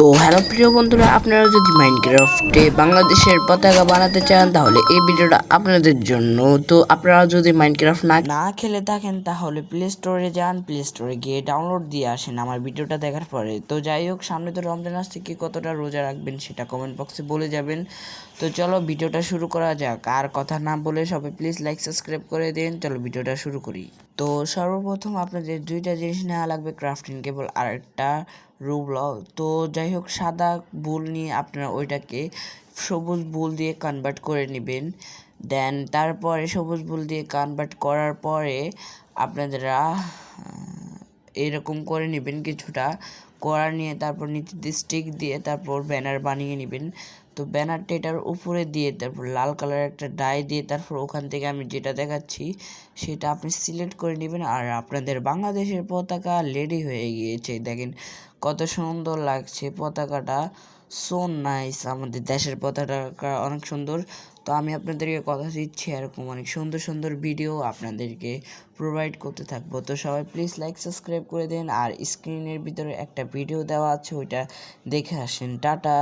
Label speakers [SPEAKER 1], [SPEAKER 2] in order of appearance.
[SPEAKER 1] তো হ্যালো প্রিয় বন্ধুরা, আপনারা যদি মাইনক্রাফটে বাংলাদেশের পতাকা বানাতে চান, তাহলে এই ভিডিওটা আপনাদের জন্য। তো আপনারা যদি মাইনক্রাফট না না খেলে থাকেন, তাহলে প্লে স্টোরে যান প্লে স্টোরে গিয়ে ডাউনলোড দিয়ে আসেন আমার ভিডিওটা দেখার পরে। তো যাই হোক, সামনে তো রমজান আসছে, কি কতটা রোজা রাখবেন সেটা কমেন্ট বক্সে বলে যাবেন। তো চলো ভিডিওটা শুরু করা যাক। আর কথা না বলে সবাই প্লিজ লাইক সাবস্ক্রাইব করে দিন। চলো ভিডিওটা শুরু করি। তো সর্বপ্রথম আপনাদের দুইটা জিনিস নেওয়া লাগবে ক্রাফটিং কেবল আর একটা রুবল তো যাই হোক সাদা বুল নিয়ে আপনারা ওইটাকে সবুজ বুল দিয়ে কনভার্ট করে নেবেন। দেন তারপরে সবুজ বুল দিয়ে কনভার্ট করার পরে আপনারা এরকম করে নেবেন কিছুটা। করা নিয়ে, তারপর নিচে স্টিক দিয়ে, তারপর ব্যানার বানিয়ে নেবেন। তো ব্যানারটা এটার উপরে দিয়ে, তারপর লাল কালার একটা ডাই দিয়ে, তারপর ওখান থেকে আমি যেটা দেখাচ্ছি, সেটা আপনি সিলেক্ট করে নেবেন। আর আপনাদের বাংলাদেশের পতাকা রেডি হয়ে গিয়েছে। দেখেন কত সুন্দর লাগছে পতাকাটা। সো নাইস আমাদের দেশের পতাকা অনেক সুন্দর। তো আমি আপনাদেরকে কথা দিচ্ছি, এরকম অনেক সুন্দর সুন্দর ভিডিও আপনাদেরকে প্রোভাইড করতে থাকব। তো সবাই প্লিজ লাইক সাবস্ক্রাইব করে দিন। আর স্ক্রিনের ভিতরে একটা ভিডিও দেওয়া আছে ওইটা দেখে আসেন। টাটা।